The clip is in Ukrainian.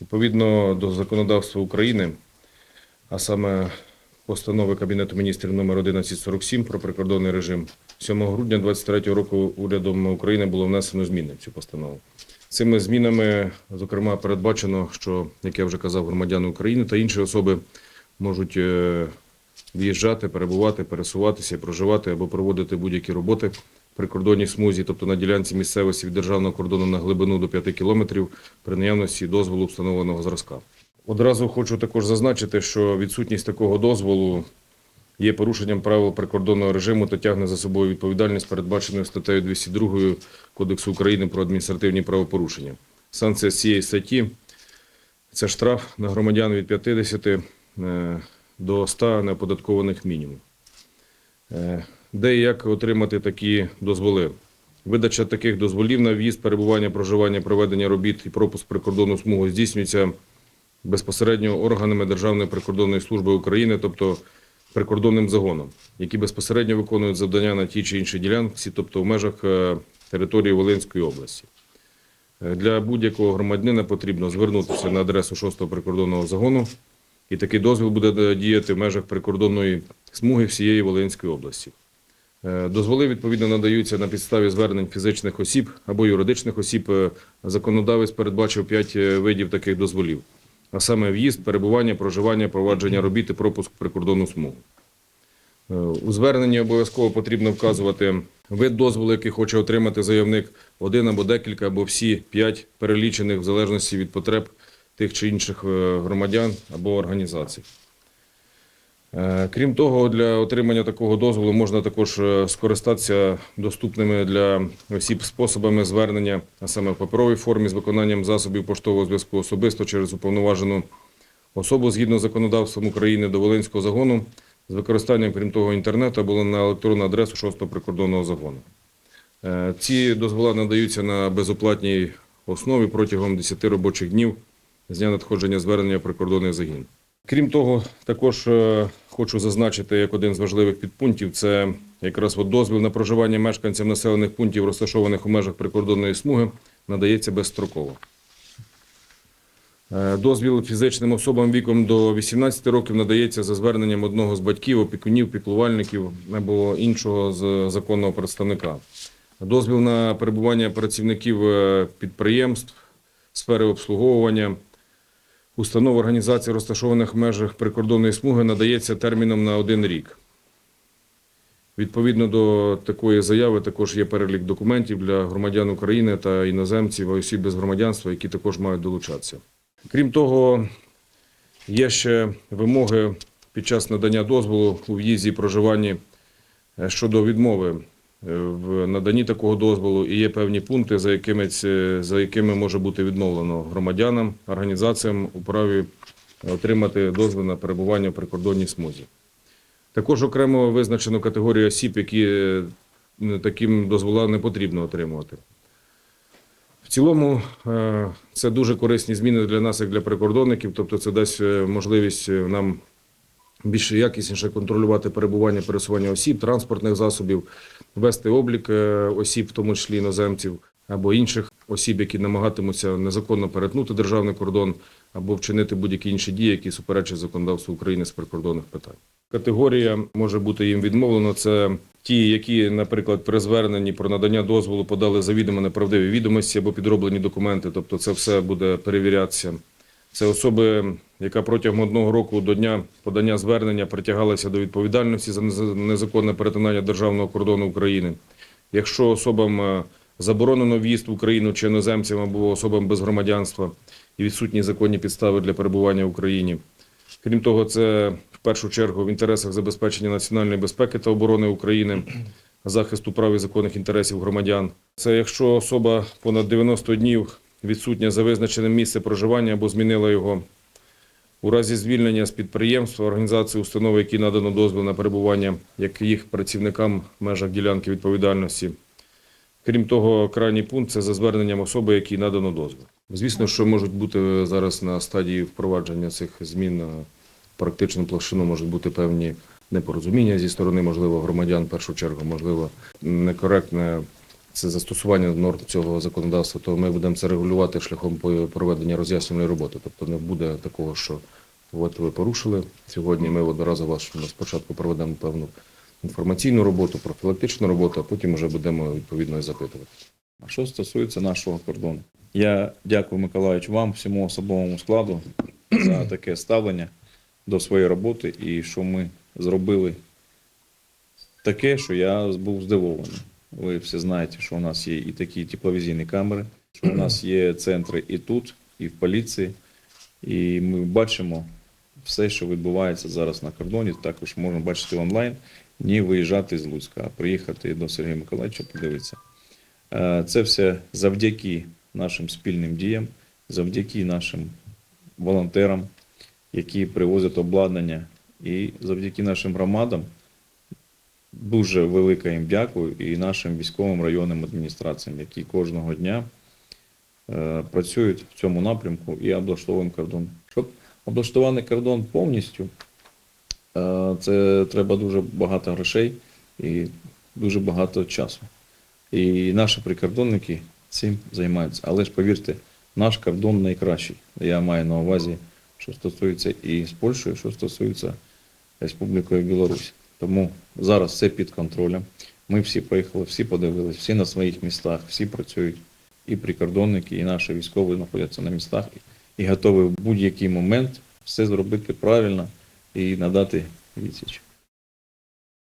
Відповідно до законодавства України, а саме постанови Кабінету міністрів номер 1147 про прикордонний режим, 7 грудня 2023 року урядом України було внесено зміни в цю постанову. Цими змінами, зокрема, передбачено, що, як я вже казав, громадяни України та інші особи можуть е, в'їжджати, перебувати, пересуватися, проживати або проводити будь-які роботи прикордонній смузі, тобто на ділянці місцевості від державного кордону на глибину до 5 кілометрів при наявності дозволу встановленого зразка. Одразу хочу також зазначити, що відсутність такого дозволу є порушенням правил прикордонного режиму та тягне за собою відповідальність, передбаченою статтею 202 Кодексу України про адміністративні правопорушення. Санкція цієї статті це штраф на громадян від 50 е, до 100 неоподаткованих мінімум. Де і як отримати такі дозволи? Видача таких дозволів на в'їзд, перебування, проживання, проведення робіт і пропуск прикордонну смугу здійснюється безпосередньо органами Державної прикордонної служби України, тобто прикордонним загоном, які безпосередньо виконують завдання на тій чи іншій ділянці, тобто в межах е, території Волинської області. Е, Для будь-якого громадянина потрібно звернутися на адресу 6-го прикордонного загону, і такий дозвіл буде е, діяти в межах прикордонної смуги всієї Волинської області. Е, Дозволи відповідно надаються на підставі звернень фізичних осіб або юридичних осіб. Е, Законодавець передбачив 5 видів таких дозволів, а саме в'їзд, перебування, проживання, провадження робіт і пропуск прикордонну смугу. Е, У зверненні обов'язково потрібно вказувати вид дозволу, який хоче отримати заявник, один або декілька, або всі п'ять перелічених в залежності від потреб тих чи інших е, громадян або організацій. Е, Крім того, для отримання такого дозволу можна також е, скористатися доступними для осіб способами звернення, а саме в паперовій формі з виконанням засобів поштового зв'язку особисто через уповноважену особу згідно з законодавством України до Волинського загону з використанням, крім того, інтернету або на електронну адресу 6-го прикордонного загону. Е, Ці дозволи надаються на безоплатній основі протягом 10 робочих днів з дня надходження звернення в прикордонний загін. Крім того, також е, хочу зазначити як один з важливих підпунктів це якраз от дозвіл на проживання мешканцям населених пунктів, розташованих у межах прикордонної смуги, надається безстроково. Е, Дозвіл фізичним особам віком до 18 років надається за зверненням одного з батьків, опікунів, піклувальників або іншого з законного представника. Дозвіл на перебування працівників е, підприємств, сфери обслуговування, установ організацій, розташованих в межах прикордонної смуги, надається терміном на один рік. Відповідно до такої заяви також є перелік документів для громадян України та іноземців, а осіб без громадянства, які також мають долучатися. Крім того, є ще вимоги під час надання дозволу у в'їзді і проживанні е, щодо відмови в наданні такого дозволу, і є певні пункти, за якими, за якими може бути відновлено громадянам, організаціям у праві отримати дозвіл на перебування в прикордонній смузі. Також окремо визначено категорію осіб, які е, таким дозволам не потрібно отримувати. В цілому е, це дуже корисні зміни для нас, як для прикордонників, тобто це дасть е, можливість е, нам більш якісніше контролювати перебування, пересування осіб, транспортних засобів, вести облік е, осіб, в тому числі іноземців або інших осіб, які намагатимуться незаконно перетнути державний кордон або вчинити будь-які інші дії, які суперечать законодавству України з прикордонних питань. Категорія може бути їм відмовлено. Це ті, які, наприклад, при зверненні про надання дозволу подали завідомо неправдиві відомості або підроблені документи, тобто це все буде перевірятися. Це особи, яка протягом одного року до дня подання звернення притягалася до відповідальності за незаконне перетинання державного кордону України. Якщо особам е, заборонено в'їзд в Україну чи іноземцям або особам без громадянства і відсутні законні підстави для перебування в Україні. Крім того, це в першу чергу в інтересах забезпечення національної безпеки та оборони України, захисту прав і законних інтересів громадян. Це якщо особа понад 90 днів відсутня за визначеним місце проживання або змінила його. У разі звільнення з підприємства, організації, установи, які надано дозвіл на перебування, як їх працівникам в межах ділянки відповідальності. Крім того, крайній пункт це за зверненням особи, якій надано дозвіл. Звісно, що можуть бути зараз на стадії впровадження цих змін на практичну площину, можуть бути певні непорозуміння зі сторони, можливо, громадян в першу чергу, можливо, некоректне це застосування норм цього законодавства, то ми будемо це регулювати шляхом проведення роз'яснювальної роботи. Тобто не буде такого, що от ви порушили сьогодні. Ми вас спочатку проведемо певну інформаційну роботу, профілактичну роботу, а потім вже будемо відповідно запитувати. А що стосується нашого кордону, я дякую Миколаївич вам, всьому особовому складу за таке ставлення до своєї роботи і що ми зробили таке, що я був здивований. Ви всі знаєте, що у нас є і такі тепловізійні камери, що у нас є центри і тут, і в поліції, і ми бачимо все, що відбувається зараз на кордоні. Також можна бачити онлайн, не виїжджати з Луцька, а приїхати до Сергія Миколаївича, подивитися. Е, Це все завдяки нашим спільним діям, завдяки нашим волонтерам, які привозять обладнання, і завдяки нашим громадам. Дуже велике їм дякую і нашим військовим районним адміністраціям, які кожного дня е, працюють в цьому напрямку і облаштовуємо кордон. Щоб облаштувати кордон повністю, е, це треба дуже багато грошей і дуже багато часу. І наші прикордонники цим займаються. Але ж повірте, наш кордон найкращий. Я маю на увазі, що стосується і з Польщею, що стосується Республікою Білорусь. Тому зараз все під контролем. Ми всі поїхали, всі подивились, всі на своїх містах, всі працюють. І прикордонники, і наші військові знаходяться на містах і готові в будь-який момент все зробити правильно і надати відсіч.